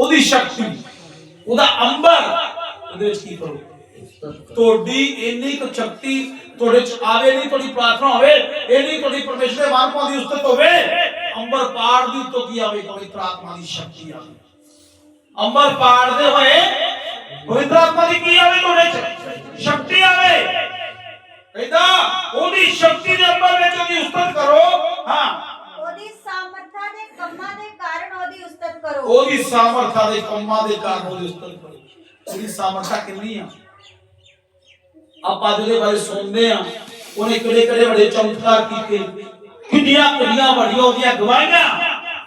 ਉਹਦੀ ਸ਼ਕਤੀ, ਉਹਦਾ ਅੰਬਰ ਉਹਦੇ ਵਿੱਚ ਕੀ ਕਰੋ? ਤੁਹਾਡੀ ਇੰਨੀ ਕੁ ਸ਼ਕਤੀ ਤੁਹਾਡੇ ਚ ਆਵੇ, ਨਹੀਂ ਤੁਹਾਡੀ ਪ੍ਰਾਰਥਨਾ ਹੋਵੇ ਇੰਨੀ ਤੁਹਾਡੀ ਪਰਮੇਸ਼ਰ ਦੇ ਮਾਨਪਾਂ ਦੀ ਉਸਤਤ ਹੋਵੇ ਅੰਬਰ ਪਾੜ ਦੀ ਉੱਤੋਂ ਕੀ ਆਵੇ? ਪਵਿੱਤਰ ਆਤਮਾ ਦੀ ਸ਼ਕਤੀ ਆਵੇ। ਅੰਬਰ ਪਾੜਦੇ ਹੋਏ ਪਵਿੱਤਰ ਆਤਮਾ ਦੀ ਕੀ ਆਵੇ ਤੁਹਾਡੇ ਚ ਸ਼ਕਤੀ ਆਵੇ। ਕਹਿੰਦਾ, ਉਹਦੀ ਸ਼ਕਤੀ ਦੇ ਅੰਬਰ ਵਿੱਚ ਉਹਦੀ ਉਸਤਤ ਕਰੋ ਹਾਂ ਉਹਦੀ ਸਾਮਰਥਾ ਦੇ ਕੰਮਾਂ ਦੇ ਕਾਰਨ ਉਹਦੀ ਉਸਤਤ ਕਰੋ ਉਹਦੀ ਸਾਮਰਥਾ ਦੇ ਕੰਮਾਂ ਦੇ ਕਾਰਨ ਉਹਦੀ ਉਸਤਤ ਕਰੋ ਉਹਦੀ ਸਾਮਰਥਾ ਕਿੰਨੀ ਆ? ਆਪਾਂ ਜਿਹਦੇ ਬਾਰੇ ਸੁਣਦੇ ਆ, ਉਹਨੇ ਕਿਹੜੇ ਕਿਹੜੇ ਵੱਡੇ ਚਮਤਕਾਰ ਕੀਤੇ? ਕਿੰਨੀਆਂ ਕਿੰਨੀਆਂ ਵੱਡੀਆਂ ਉਹਦੀਆਂ ਗਵਾਹੀਆਂ?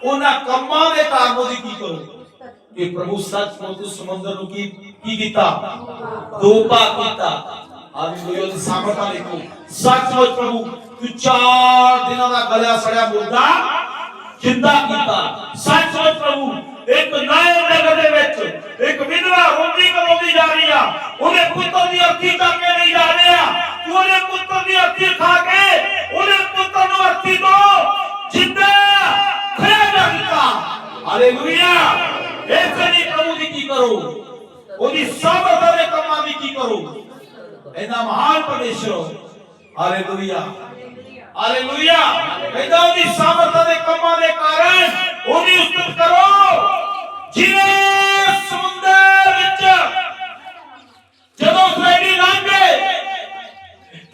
ਉਹਨਾਂ ਕੰਮਾਂ ਦੇ ਕਾਰਨ ਉਹਦੀ ਕੀ ਕਰੋ? ਕਿ ਪ੍ਰਭੂ ਸੱਚਮੁੱਚ ਉਸ ਸਮੁੰਦਰ ਨੂੰ ਕੀ ਕੀ ਕੀਤਾ? ਦੋ ਭਾਗ ਕੀਤਾ। ਹਾਲੇਲੂਇਆ ਦੀ ਸਾਮਰਥਾ ਦੇਖੋ। ਸੱਚਮੁੱਚ ਪ੍ਰਭੂ, ਤੂੰ ਚਾਰ ਦਿਨਾਂ ਦਾ ਗਲਿਆ ਸੜਿਆ ਮੁਰਦਾ ਜਿੰਦਾ ਕੀਤਾ। ਸੱਚਮੁੱਚ ਪ੍ਰਭੂ ਇੱਕ ਨਏ ਨਗਰ ਦੇ ਵਿੱਚ ਇੱਕ ਵਿਧਵਾ ਰੋਟੀ ਕਮਾਉਂਦੀ ਜਾ ਰਹੀ ਆ। ਉਹਦੇ ਪੁੱਤਰ ਦੀ ਅਰਥੀ ਚੱਕ ਨਹੀਂ ਜਾ ਰਿਹਾ। ਤੂੰ ਉਹਦੇ ਪੁੱਤਰ ਦੀ ਅਰਥੀ ਖਾ ਕੇ ਉਹਦੇ ਪੁੱਤਰ ਨੂੰ ਅਰਥੀ ਤੋਂ ਜਿੰਦਾ ਖੜਾ ਕਰ ਦਿੱਤਾ ਹਾਲੇਲੂਇਆ। ਇਸ ਲਈ ਪ੍ਰਭੂ ਦੀ ਕੀ ਕਰੋ? ਉਹਦੀ ਸਾਮਰਥ ਦੇ ਕੰਮਾਂ ਦੀ ਕੀ ਕਰੋ? ਇਹਦਾ ਮਹਾਨ ਪਰਮੇਸ਼ਰ ਹਾਲੇਲੂਇਆ। ਹਾਲੇਲੂਇਆ। ਕਹਿੰਦਾ ਉਹਦੀ ਸਾਮਰਥ ਦੇ ਕੰਮਾਂ ਦੇ ਕਾਰਨ ਉਹਦੀ ਉਸਤਤ ਕਰੋ। ਜਿਵੇਂ ਸਮੁੰਦਰ ਵਿੱਚ ਜਦੋਂ ਫਰੈਡੀ ਲੰਘ ਗਏ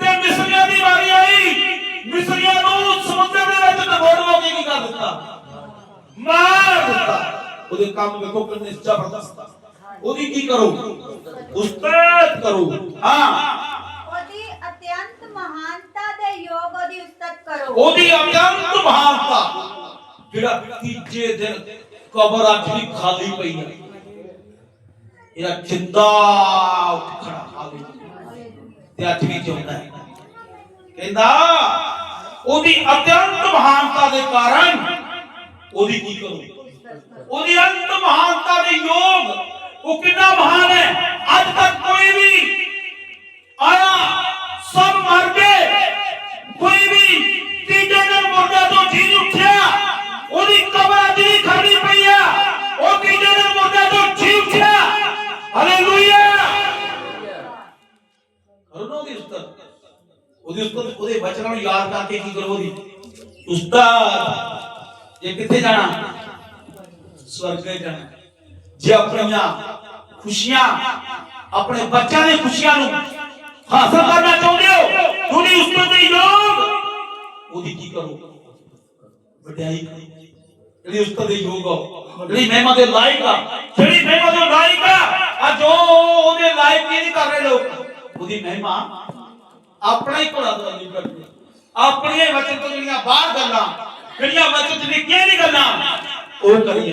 ਤੇ ਮਿਸਰੀਆਂ ਦੀ ਵਾਰੀ ਆਈ, ਮਿਸਰੀਆਂ ਨੂੰ ਸਮੁੰਦਰ ਦੇ ਵਿੱਚ ਡਬੋੜ ਹੋ ਕੇ ਕੀ ਕਰ ਦਿੱਤਾ। ਮਾਰ ਦਿੱਤਾ। ਉਹਦੇ ਕੰਮ ਵੇਖੋ ਕਿੰਨੇ ਜ਼ਬਰਦਸਤ ਆ। ਉਹਦੀ ਕੀ ਕਰੋ? ਉਸਤਤ ਕਰੋ। ਹਾਂ ਉਹਦੀ ਅਤਿਅੰਤ ਮਹਾਨਤਾ ਦੇ ਯੋਗ ਉਹਦੀ ਉਸਤਤ ਕਰੋ ਉਹਦੀ ਅਤਿਅੰਤ ਮਹਾਨਤਾ, ਜਿਹੜਾ ਤੀਜੇ ਦਿਨ ਕਬਰ ਅੱਜ ਵੀ ਖਾਲੀ ਪਈ ਹੈ ਇਹਦਾ ਜਿੰਦਾ ਉੱਠ ਖੜਾ ਹਾਲੇ ਤੇ ਅੱਜ ਵੀ ਜਿਉਂਦਾ ਹੈ। ਕਹਿੰਦਾ, ਉਹਦੀ ਅਤਿਅੰਤ ਮਹਾਨਤਾ ਦੇ ਕਾਰਨ ਉਹਦੀ ਕੀ ਕਰੋ? ਉਹਦੀ ਅੰਤ ਮਹਾਨਤਾ ਦੇ ਯੋਗ, ਉਹ ਕਿੰਨਾ ਮਹਾਨ ਹੈ? ਅੱਜ ਤੱਕ ਕੋਈ ਵੀ ਉਹਦੀ ਉਸਤਤ ਉਹਦੇ ਵਚਨਾਂ ਨੂੰ ਯਾਦ ਕਰਕੇ ਕੀ ਕਰੋ ਉਹਦੀ ਉਸਤਾਦ, ਇਹ ਕਿੱਥੇ ਜਾਣਾ? ਸਵਰਗ ਵਿੱਚ ਜਾਣਾ। ਜੇ ਆਪਣੀਆਂ ਖੁਸ਼ੀਆਂ, ਆਪਣੇ ਬੱਚਿਆਂ ਦੀਆਂ ਖੁਸ਼ੀਆਂ ਨੂੰ ਹਾਸਲ ਕਰਨਾ ਚਾਹੁੰਦੇ ਹੋ, ਤੁਸੀਂ ਉਸ ਤੋਂ ਦੇ ਯੋਗ? ਉਹਦੀ ਕੀ ਕਰੋ? ਵਡਿਆਈ ਕਰੋ। ਜਿਹੜੀ ਉਸ ਤੋਂ ਦੇ ਯੋਗ ਆ, ਜਿਹੜੀ ਮਹਿਮਾ ਦੇ ਲਾਇਕ ਆ, ਜਿਹੜੀ ਮਹਿਮਾ ਦੇ ਲਾਇਕ ਆ ਆ ਜੋ ਉਹਦੇ ਲਾਇਕ ਕੀ ਨਹੀਂ ਕਰ ਰਹੇ ਲੋਕ? ਉਹਦੀ ਮਹਿਮਾ ਆਪਣਾ ਹੀ ਭਲਾ ਦਾ ਨਹੀਂ। ਆਪਣੀਆਂ ਵਚਨ ਤੋਂ ਜਿਹੜੀਆਂ ਬਾਹਰ ਗੱਲਾਂ, ਜਿਹੜੀਆਂ ਵਚਨ ਚ ਲਿਖੀਆਂ ਗੱਲਾਂ, ਉਹ ਕਰੀ